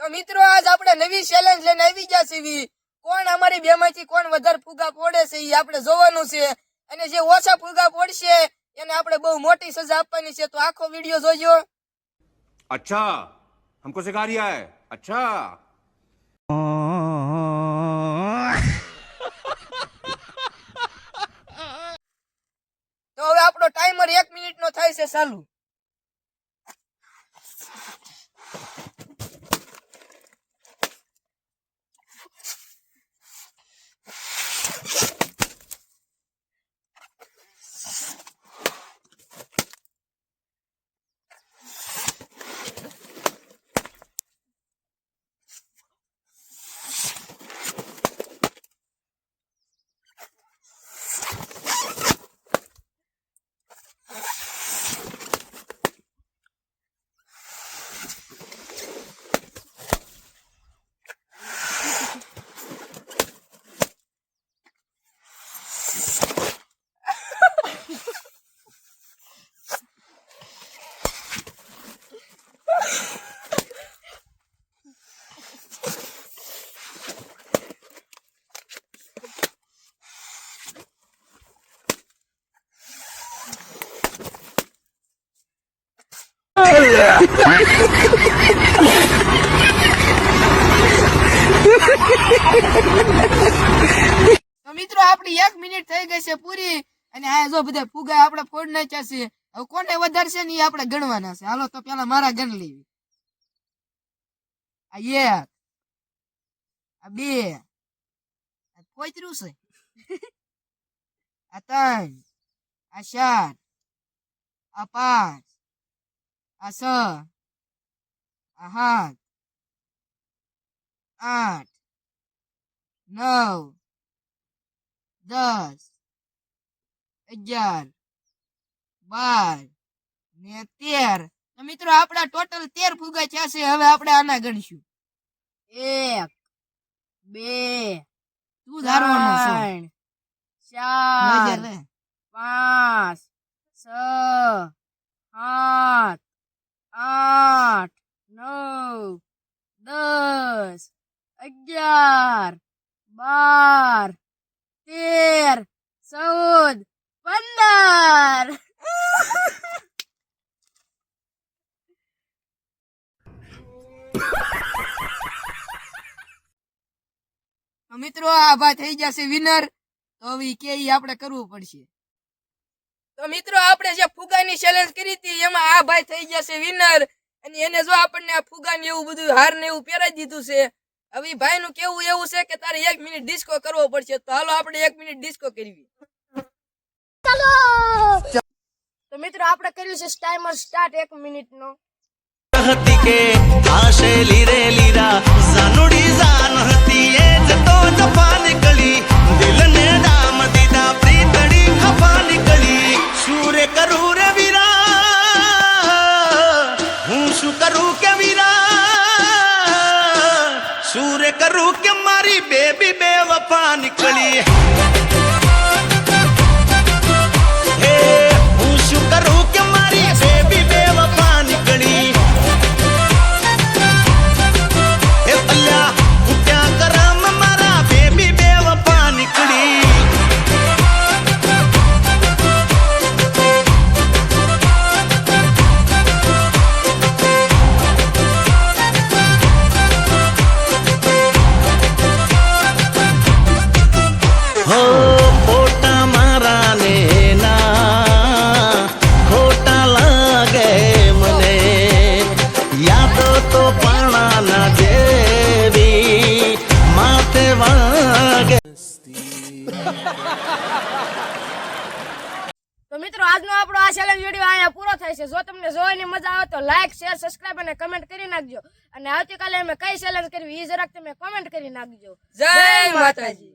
તો મિત્રો આજ આપણે નવી ચેલેન્જ લઈને આવી ગયા છીએ કોણ અમારી બે માંથી કોણ વધારે ફુગા ફોડે છે એ આપણે જોવાનું છે અને જે ઓછા ફુગા ફોડશે એને આપણે બહુ મોટી સજા આપવાની છે તો આખો વિડીયો જોજો अच्छा हमको सिखा रिया है अच्छा તો હવે આપણો ટાઈમર એક મિનિટ નો થાય છે ચાલુ મિત્રો, આપણી એક મિનિટ થઈ ગઈ છે પૂરી અને આ જો બધા ફુગા આપણે ફોડ નાખ્યા છે, હવે કોને વધારશે ને એ આપણે ગણવાના છે. હાલો, તો પેલા મારા ગણ લેવી. આ એક આ બે આ પોતરું છે આ ત્રણ આ ચાર આ પાંચ આ છ આ સાત આઠ નવ દસ અગિયાર બાર ને તેર. મિત્રો, આપણા ટોટલ તેર ફુગા થયા છે. હવે આપણે આના ગણીશું. એક બે તું ધારવાનો ત્રણ ચાર. પાંચ. છ. સાત. આઠ. નવ. દસ. અગિયાર. બાર. તેર. ચૌદ. પંદર. મિત્રો, આ થઈ જશે વિનર તો કે આપણે કરવું પડશે. તો મિત્રો, આપણે જે ફુગાની ચેલેન્જ કરી હતી, એમાં આ ભાઈ થઈ જશે વિનર અને એને જો આપણને આ ફુગાને એવું બધું હાર ને એવું પહેરાઈ દીધું છે, હવે ભાઈનું કેવું એવું છે કે તારે એક મિનિટ ડિસ્કો કરવો પડશે. તો હાલો, આપણે એક મિનિટ ડિસ્કો કરવી તો મિત્રો, આપણે કર્યું છે ટાઈમર સ્ટાર્ટ એક મિનિટ નો. હતી કે આશે લીરે લીરા કરું કે વીરા શું રે કરું કે મારી બેબી બે વફા નીકળી હો પોટા મારા ને ના ખોટા લાગે મને યાદો તો પાણા ના જેવી માથે વાગે તો મિત્રો આજનો આપણો આ ચેલેન્જ વીડિયો અહીંયા પૂરો થાય છે. જો તમને જોવાની મજા આવે તો લાઈક શેર સબસ્ક્રાઇબ અને કમેન્ટ કરી નાખજો. અને આવતીકાલે અમે કઈ ચેલેન્જ કરવી એ જરાક તમે કોમેન્ટ કરી નાખજો. જય માતાજી.